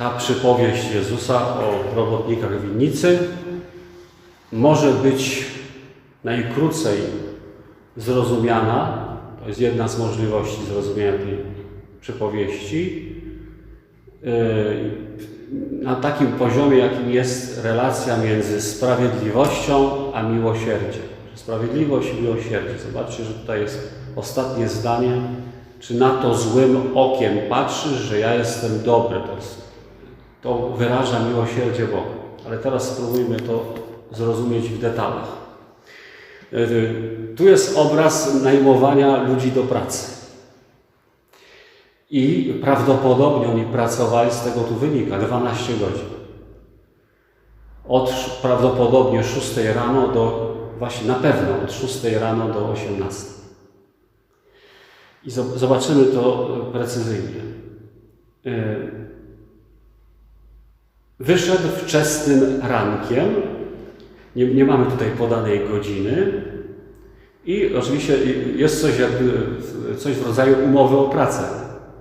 ta przypowieść Jezusa o robotnikach winnicy może być najkrócej zrozumiana. To jest jedna z możliwości zrozumienia tej przypowieści. Yy, Na takim poziomie, jakim jest relacja między sprawiedliwością a miłosierdziem. Sprawiedliwość i miłosierdzie. Zobaczcie, że tutaj jest ostatnie zdanie. Czy na to złym okiem patrzysz, że ja jestem dobry? To, jest, to wyraża miłosierdzie Boga. Ale teraz spróbujmy to zrozumieć w detalach. Yy, Tu jest obraz najmowania ludzi do pracy. I prawdopodobnie oni pracowali, z tego tu wynika, 12 godzin. Od prawdopodobnie 6 rano do, właśnie na pewno od 6 rano do 18. I zob- zobaczymy to e, precyzyjnie. Wyszedł wczesnym rankiem, nie, nie mamy tutaj podanej godziny, i oczywiście jest coś, jakby, coś w rodzaju umowy o pracę.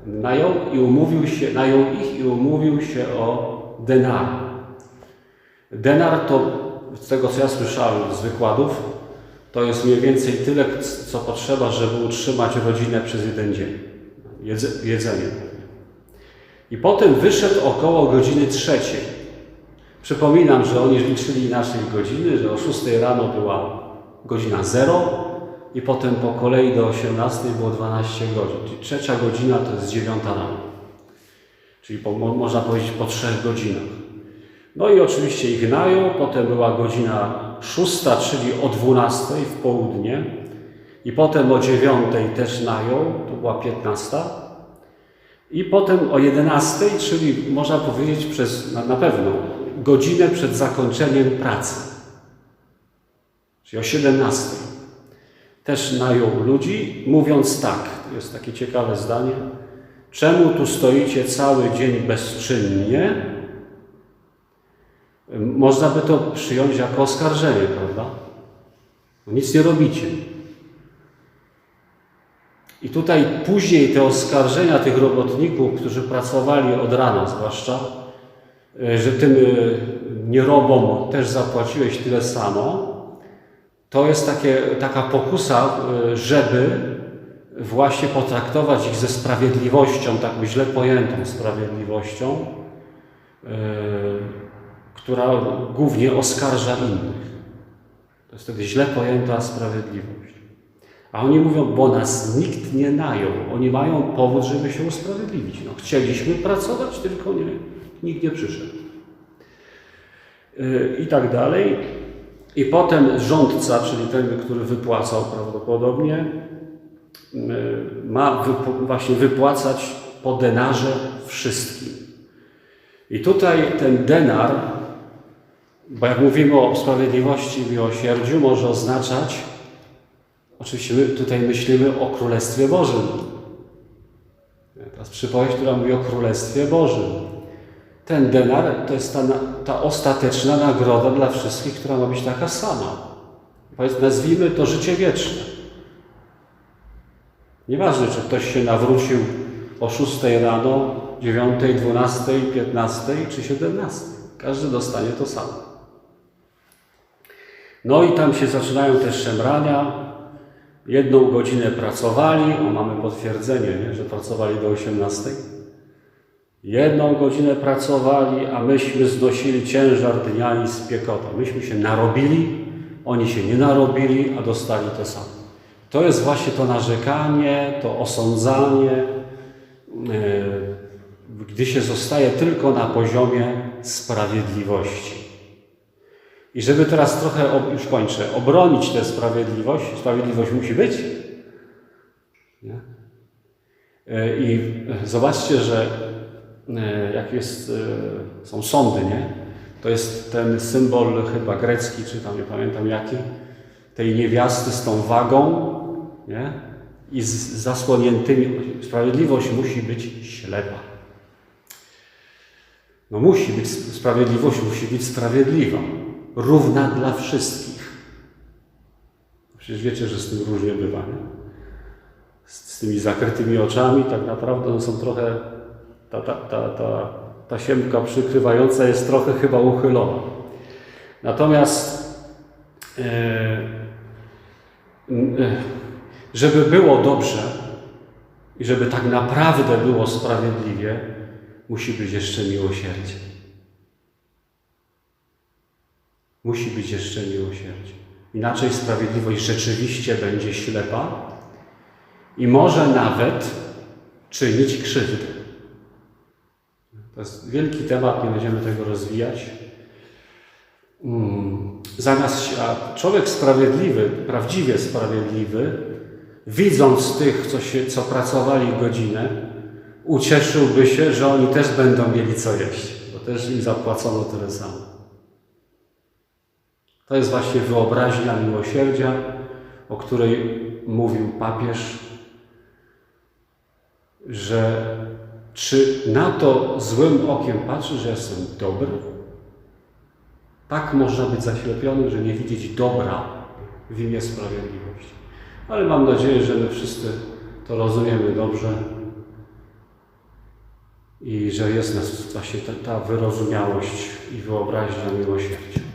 Najął i umówił się, najął ich i umówił się o denar. Denar to, z tego co ja słyszałem z wykładów, to jest mniej więcej tyle, co potrzeba, żeby utrzymać rodzinę przez jeden dzień. Jedze, jedzenie. I potem wyszedł około godziny trzeciej. Przypominam, że oni liczyli inaczej godziny, że o 6 rano była godzina 0 i potem po kolei do 18 było 12 godzin. Czyli trzecia godzina to jest 9 rano. Czyli po, mo- można powiedzieć po 3 godzinach. No i oczywiście ich najął, potem była godzina 6, czyli o 12 w południe i potem o 9 też najął, to była 15. I potem o 11, czyli można powiedzieć przez, na, na pewno, godzinę przed zakończeniem pracy. Czyli o 17. Też najął ludzi, mówiąc tak, to jest takie ciekawe zdanie, czemu tu stoicie cały dzień bezczynnie? Można by to przyjąć jako oskarżenie, prawda? Nic nie robicie. I tutaj później te oskarżenia tych robotników, którzy pracowali od rana zwłaszcza, e, że tym e, nierobom też zapłaciłeś tyle samo, to jest takie, taka pokusa, e, żeby właśnie potraktować ich ze sprawiedliwością, taką źle pojętą sprawiedliwością, która głównie oskarża innych. To jest wtedy źle pojęta sprawiedliwość. A oni mówią, bo nas nikt nie najął. Oni mają powód, żeby się usprawiedliwić. No, chcieliśmy pracować, tylko nie, nikt nie przyszedł. Yy, I tak dalej. I potem rządca, czyli ten, który wypłacał prawdopodobnie, yy, ma wypu- właśnie wypłacać po denarze wszystkim. I tutaj ten denar, bo jak mówimy o sprawiedliwości i miłosierdziu, może oznaczać, oczywiście my tutaj myślimy o Królestwie Bożym. Teraz przypowieść, która mówi o Królestwie Bożym. Ten denar to jest ta, ta ostateczna nagroda dla wszystkich, która ma być taka sama. Nazwijmy to życie wieczne. Nieważne, czy ktoś się nawrócił o 6 rano, 9, 12, 15 czy 17. Każdy dostanie to samo. No i tam się zaczynają te szemrania. Jedną godzinę pracowali, o mamy potwierdzenie, nie, że pracowali do 18. Jedną godzinę pracowali, a myśmy znosili ciężar dnia i spiekota. Myśmy się narobili, oni się nie narobili, a dostali to samo. To jest właśnie to narzekanie, to osądzanie, e, gdy się zostaje tylko na poziomie sprawiedliwości. I żeby teraz trochę, ob- już kończę, obronić tę sprawiedliwość, sprawiedliwość musi być. Nie? E, I zobaczcie, że e, jak jest, e, są sądy, nie? To jest ten symbol chyba grecki, czy tam nie pamiętam jaki, tej niewiasty z tą wagą, nie? I z zasłoniętymi. Sprawiedliwość musi być ślepa. No musi być, sprawiedliwość musi być sprawiedliwa, równa dla wszystkich. Przecież wiecie, że z tym różnie bywa? Z, z tymi zakrytymi oczami tak naprawdę one są trochę, ta, ta, ta, ta tasiemka przykrywająca jest trochę chyba uchylona. Natomiast e, e, żeby było dobrze i żeby tak naprawdę było sprawiedliwie, musi być jeszcze miłosierdzie. Musi być jeszcze miłosierdzie. Inaczej sprawiedliwość rzeczywiście będzie ślepa i może nawet czynić krzywdę. To jest wielki temat, nie będziemy tego rozwijać. Mm, Zamiast człowiek sprawiedliwy, prawdziwie sprawiedliwy, widząc tych, co, się, co pracowali godzinę, ucieszyłby się, że oni też będą mieli co jeść, bo też im zapłacono tyle samo. To jest właśnie wyobraźnia miłosierdzia, o której mówił papież, że czy na to złym okiem patrzy, że jestem dobry? Tak można być zaślepionym, że nie widzieć dobra w imię sprawiedliwości. Ale mam nadzieję, że my wszyscy to rozumiemy dobrze i że jest nas właśnie ta, ta wyrozumiałość i wyobraźnia miłosierdzia.